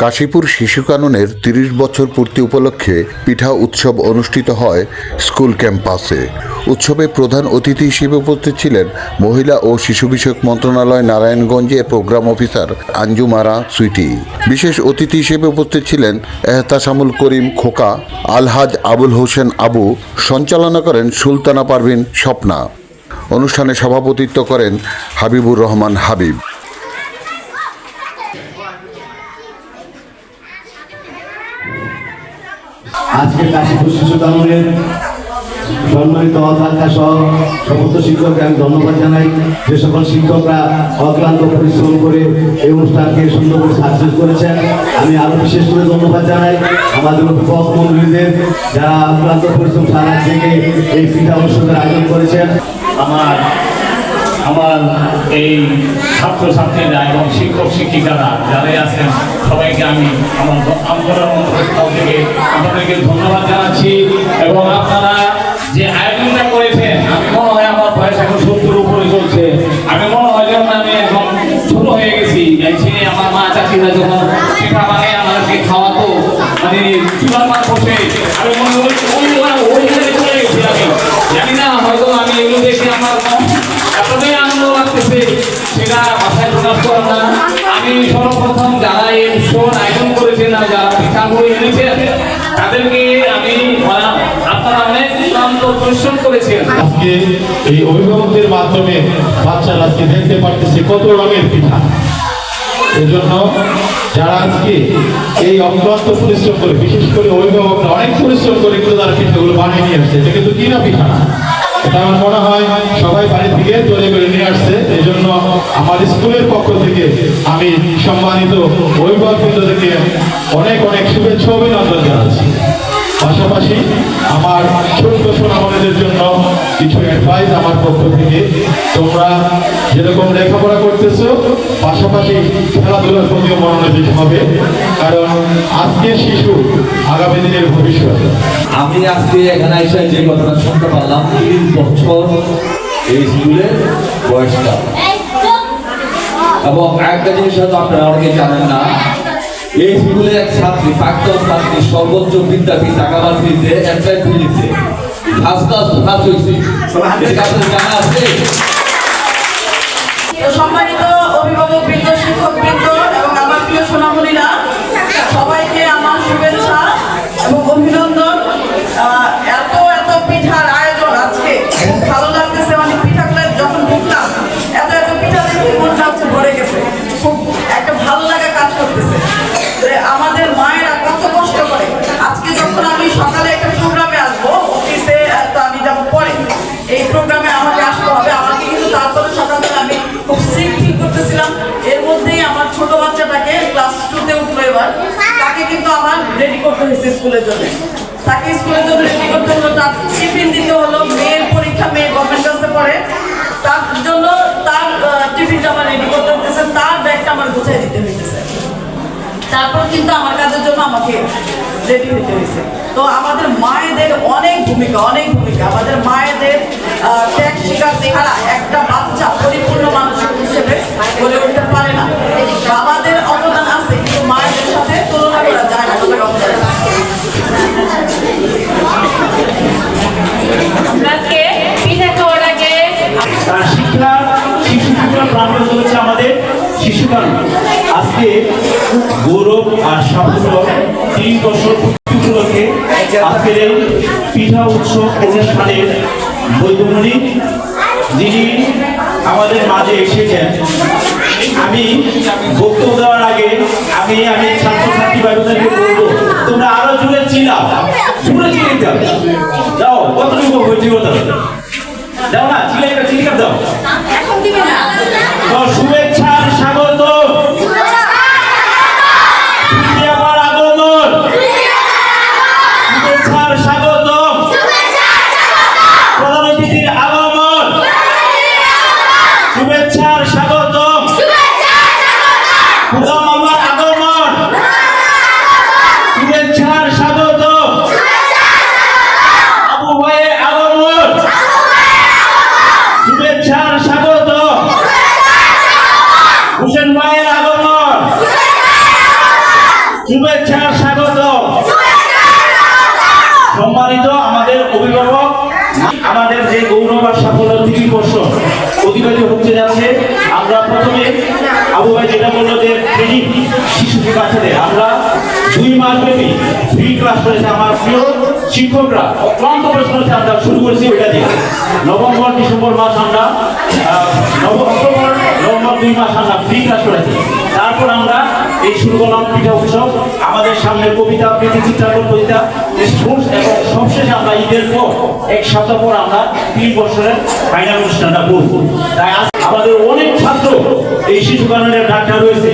কাশীপুর শিশু কাননের তিরিশ বছর পূর্তি উপলক্ষে পিঠা উৎসব অনুষ্ঠিত হয় স্কুল ক্যাম্পাসে। উৎসবে প্রধান অতিথি হিসেবে উপস্থিত ছিলেন মহিলা ও শিশু বিষয়ক মন্ত্রণালয় নারায়ণগঞ্জে প্রোগ্রাম অফিসার আঞ্জুমারা সুইটি। বিশেষ অতিথি হিসেবে উপস্থিত ছিলেন এহতাসামুল করিম খোকা, আলহাজ আবুল হোসেন আবু, সঞ্চালনা করেন সুলতানা পারভিন স্বপ্না। অনুষ্ঠানে সভাপতিত্ব করেন হাবিবুর রহমান হাবিব। আজকে কাশীপুর শিশু কাননের সম্মানিত অধ্যক্ষা সহ সমস্ত শিক্ষককে আমি ধন্যবাদ জানাই। যে সকল শিক্ষকরা অক্লান্ত পরিশ্রম করে এই অনুষ্ঠানকে সুন্দর করে সাকসেস করেছেন। আমি আরও বিশেষ করে ধন্যবাদ জানাই আমাদের অভিভাবক মন্ডলীদের যারা অক্লান্ত পরিশ্রম সারা থেকে এই পিঠা অনুষ্ঠানের আয়োজন করেছেন। আমার আমার এই ছাত্রছাত্রীরা এবং শিক্ষক শিক্ষিকারা যারাই আছেন, সবাইকে আমি আমার আন্দোলন অন্তরস্থল থেকে আপনাদেরকে ধন্যবাদ জানাচ্ছি। এবং আপনারা যে আয়োজনটা করেছেন, আমি মনে হয় আমার বয়স এখন সত্তর উপরে চলছে। আমি মনে হয় যেন আমি এখন ছোট হয়ে গেছি। এই ছেলে আমার মা চাচিরা যখন পিঠা বানিয়ে, আমাদেরকে খাওয়াতো মানে চুলার মার বসে আমি মনে করি ওই ওই চলে গেছি আমি। জানি না আমি সর্বপ্রথম যারা এই উৎসব আয়োজন করেছেন আর যারা পিঠাগুলো এনেছেন, তাদেরকে আমি আপনারা অনেক ক্লান্ত পরিশ্রম করেছেন। আজকে এই অভিভাবকদের মাধ্যমে বাচ্চারা আজকে দেখতে পারতেছে কত রঙের পিঠা। এজন্য যারা আজকে এই অক্লান্ত পরিশ্রম করে, বিশেষ করে অভিভাবকরা অনেক পরিশ্রম করে কিন্তু তারা পিঠাগুলো বানিয়ে নিয়ে আসছে। এটা কিন্তু কিনা পিঠা না। আমার মনে হয় সবাই বাড়ি থেকে তৈরি করে নিয়ে আসছে। এই জন্য আমার স্কুলের পক্ষ থেকে আমি সম্মানিত অভিভাবকদেরকে অনেক অনেক শুভেচ্ছা অভিনন্দন জানাচ্ছি। পাশাপাশি আমার ছোট্ট সোনামণিদের জন্য কিছু অ্যাডভাইস আমার পক্ষ থেকে। তোমরা যেরকম লেখাপড়া করতেছো, পাশাপাশি খেলাধুলার প্রতিও মনোনিবেশ হবে। কারণ আজকের শিশু আগামী দিনের ভবিষ্যৎ। আমি আজকে এখানে এসে যে কথাটা শুনতে পারলাম তিরিশ বছর এই স্কুলের বয়সটা। এবং একটা জিনিস হয়তো আপনারা অনেকে জানেন না এই স্কুলের এক ছাত্রী প্রাক্তন ছাত্রী সর্বোচ্চ বিদ্যাপীঠ টাকা মাত্রীতে একটাই ফিলিতে ফার্স্ট ক্লাস ফার্স্ট হয়েছে। জানা আছে? রেডি স্কুলের জন্য। তাকে স্কুলের জন্য রেডি করতে হলো, তার টিফিন দিতে হলো, মেয়ের পরীক্ষা, মেয়ে গভর্নমেন্ট ক্লাসে পড়ে। তার জন্য তার টিফিনটা আমার রেডি করতে হতেছে তার ব্যাগটা আমার গুছিয়ে দিতে হইতেছে। তারপর কিন্তু আমার কাজের জন্য আমাকে রেডি হতে হয়েছে তো আমাদের মায়েদের অনেক ভূমিকা অনেক ভূমিকা। আমাদের মায়েদের ত্যাগ, স্বীকার ছাড়া একটা আর সাফল্য তিন বছর পূর্তি উপলক্ষে আজকের এই পিঠা উৎসব অনুষ্ঠানের বৈধমণি যিনি আমাদের মাঝে এসেছেন আমি বক্তব্য দেওয়ার আগে আমি আমি ছাত্রছাত্রী ভাইবোনদেরকে বলব তোমরা আরও জুড়ে চিনাও জুড়ে চিনে দাও যাও কতটুকু হয়েছে কথা? দাও না চিলে একটা চিলিকা দাও। এখন শুভেচ্ছা, স্বাগত। সম্মানিত আমাদের অভিভাবক, আমাদের যে গৌরব আর সাফল্য তিনটি বর্ষ অধিকারী হচ্ছে যাচ্ছে, আমরা প্রথমে আবু ভাই যেটা বলল যে ট্রেনিং শিশুকে বাচ্চাদের, আমরা দুই মাস ব্যাপী ফ্রি ক্লাস করেছে আমার প্রিয় শিক্ষকরা। অক্লান্ত পরিশ্রম আমরা শুরু করেছি ওইটা দিয়ে। নভেম্বর, ডিসেম্বর মাস আমরা নভেম্বর নভেম্বর দুই মাস আমরা ফ্রি ক্লাস করেছি। তারপর আমরা এই করলাম পিঠা উৎসব আমাদের সামনে কবিতা, আবৃত্তি, চিত্রাঙ্কন, কবিতা এবং সবশেষে আমরা ঈদের পর এক সপ্তাহ পর আমরা তিন বছরের ফাইনাল অনুষ্ঠানটা করব। তাই আমাদের অনেক ছাত্র এই শিশু কারণের ডাক্তার রয়েছে,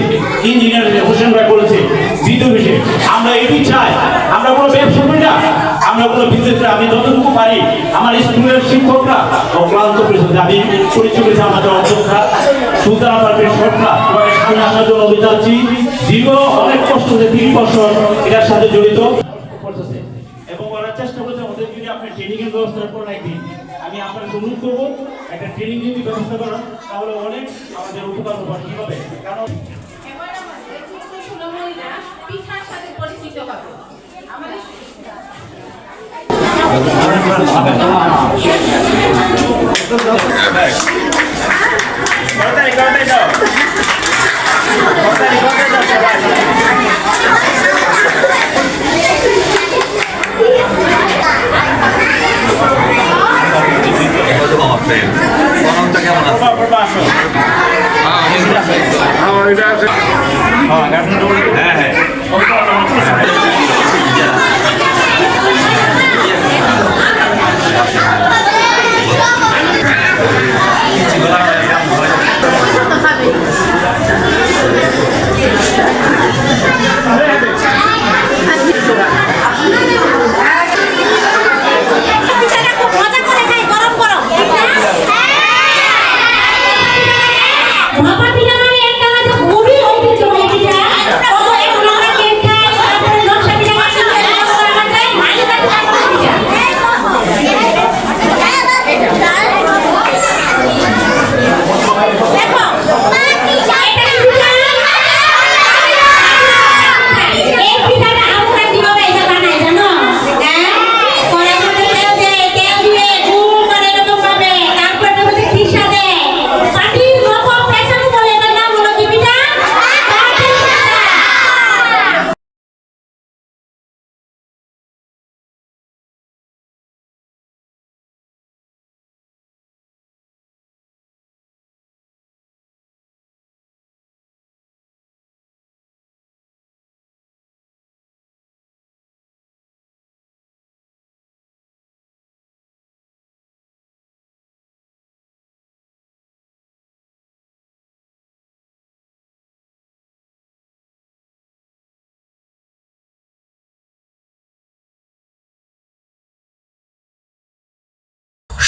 ইঞ্জিনিয়ার হোসেন ভাই বলেছে বিদ্যুৎ আমরা এটি চাই, আমরা কোনো ব্যবসা করি না, আমরা কোনো বিজনেস আমি যতটুকু পারি, আমার স্কুলের শিক্ষকরা অক্লান্ত পরিশ্রম আমি পরিচয় আমাদের অধ্যক্ষা সুলতান পারবেন সরকার সামনে আসার জন্য আমি যাচ্ছি দীর্ঘ অনেক কষ্ট হচ্ছে তিন বছর এটার সাথে জড়িত। করতেছে এবং ওরা চেষ্টা করছে ওদের যদি আপনি ট্রেনিং এর ব্যবস্থা করেন একদিন আমি আপনাকে অনুরোধ করব একটা ট্রেনিং যদি ব্যবস্থা করেন তাহলে অনেক আমাদের উপকার হবে। কীভাবে? কারণ আমাদের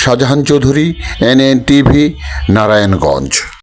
শাহজাহান চৌধুরী এনএন টিভি নারায়ণগঞ্জ।